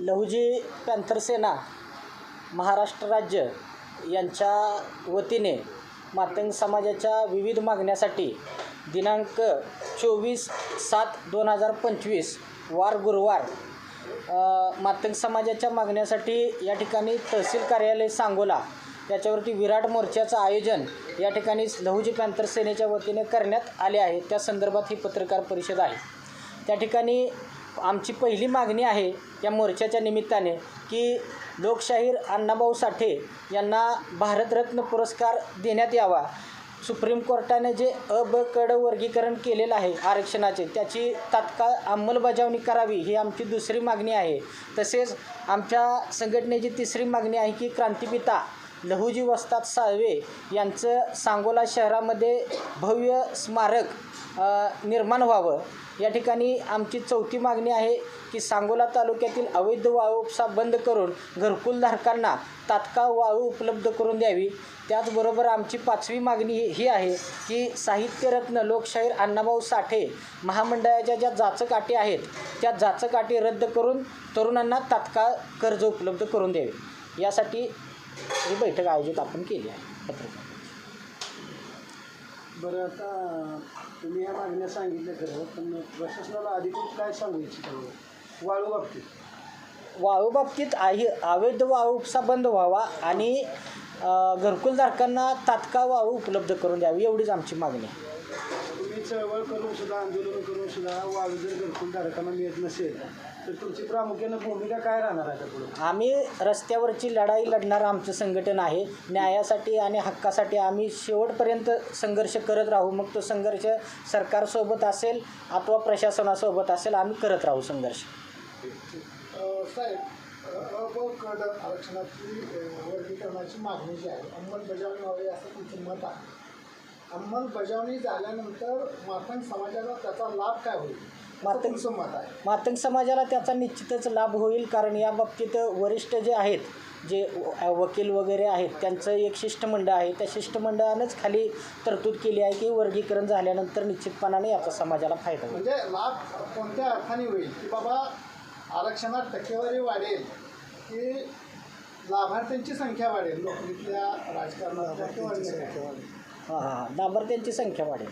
लहुजी पॅन्थरसेना महाराष्ट्र राज्य यांच्या वतीने मातंग समाजाच्या विविध मागण्यासाठी दिनांक चोवीस सात दोन हजार पंचवीस वार गुरुवार मातंग समाजाच्या मागण्यासाठी या ठिकाणी तहसील कार्यालय सांगोला याच्यावरती विराट मोर्चाचं आयोजन या ठिकाणी लहुजी पॅन्थर सेनेच्या वतीने करण्यात आले आहे. त्या संदर्भात ही पत्रकार परिषद आहे. त्या ठिकाणी आमची पहिली मागणी आहे या मोर्चाच्या निमित्ताने की लोकशाहीर अण्णाभाऊ साठे यांना भारतरत्न पुरस्कार देण्यात यावा. सुप्रीम कोर्टाने जे अ ब कड वर्गीकरण केलेलं आहे आरक्षणाचे त्याची तात्काळ अंमलबजावणी करावी ही आमची दुसरी मागणी आहे. तसेच आमच्या संघटनेची तिसरी मागणी आहे की क्रांतिपिता लहुजी वस्ताद साळवे यांचं सांगोला शहरामध्ये भव्य स्मारक निर्माण व्हावं. या ठिकाणी आमची चौथी मागणी आहे की सांगोला तालुक्यातील अवैध वाळू उपसा बंद करून घरकुलधारकांना तात्काळ वाळू उपलब्ध करून द्यावी. त्याचबरोबर आमची पाचवी मागणी ही ही आहे की साहित्यरत्न लोकशाहीर अण्णाभाऊ साठे महामंडळाच्या ज्या जाचक आहेत त्या जाचक रद्द करून तरुणांना तात्काळ कर्ज उपलब्ध करून द्यावे. यासाठी ही बैठक आयोजित आपण केली आहे. पत्रकार बरं आता तुम्ही या मागण्या सांगितल्या खरं पण प्रशासनाला अधिकृत काय सांगू इच्छितो हो? वाळू बाबतीत. वाळू बाबतीत आहे अवैध वाळू बंद व्हावा आणि घरकुलधारकांना तात्काळ वाळू उपलब्ध करून द्यावी एवढीच आमची मागणी आहे. चळवळ करून सुद्धा आंदोलन करून सुद्धा वाळू जर घरकुलधारकांना मिळत नसेल तर तुमची प्रामुख्यानं भूमिका काय राहणार आहे पुढे? आम्ही रस्त्यावरची लढाई लढणारं आमचं संघटन आहे. न्यायासाठी आणि हक्कासाठी आम्ही शेवटपर्यंत संघर्ष करत राहू. मग तो संघर्ष सरकारसोबत असेल अथवा प्रशासनासोबत असेल आम्ही करत राहू संघर्ष. साहेब आरक्षणाची वर्गीकरणाची मागणी जी आहे अंमलबजावणी व्हावी असं तुमचं मत आहे. अंमलबजावणी झाल्यानंतर मातंग समाजाला त्याचा लाभ काय होईल? मातंग- तुमचं मत आहे. मातंग समाजाला त्याचा निश्चितच लाभ होईल कारण या बाबतीत वरिष्ठ जे आहेत जे व- वकील वगैरे आहेत त्यांचं एक शिष्टमंडळ आहे. त्या शिष्टमंडळानंच खाली तरतूद केली आहे की वर्गीकरण झाल्यानंतर निश्चितपणाने याचा समाजाला फायदा होईल. म्हणजे लाभ कोणत्या अर्थाने होईल? की बाबा आरक्षणात टक्केवारी वाढेल की लाभार्थ्यांची संख्या वाढेल? नोकरीतल्या राजकारणातल्या किंवा अन्य काय? हां हां हां. लाभार्थ्यांची संख्या वाढेल.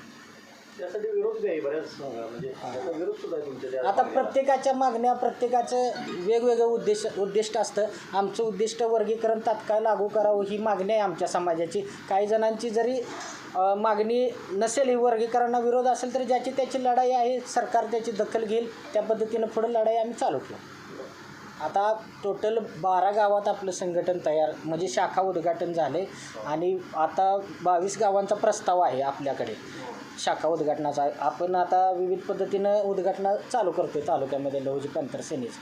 त्यासाठी विरोध आहे बऱ्याच म्हणजे त्याचा विरोध सुद्धा तुमच्या त्या आता. प्रत्येकाच्या मागण्या प्रत्येकाचं वेगवेगळं उद्देश उद्दिष्ट असतं. आमचं उद्दिष्ट वर्गीकरण तात्काळ लागू करावं ही मागणी आहे आमच्या समाजाची. काही जणांची जरी अ, मागणी नसेल ही वर्गीकरणाला विरोध असेल तर ज्याची त्याची लढाई आहे सरकार त्याची दखल घेईल. त्या पद्धतीनं पुढं लढाई आम्ही चालू ठेवू. आता टोटल बारा गावात आपलं संघटन तयार म्हणजे शाखा उद्घाटन झाले आणि आता बावीस गावांचा प्रस्ताव आहे आपल्याकडे शाखा उद्घाटनाचा. आपण आता विविध पद्धतीनं उद्घाटना चालू करतो तालुक्यामध्ये लहुजी पंतर सेनेचं.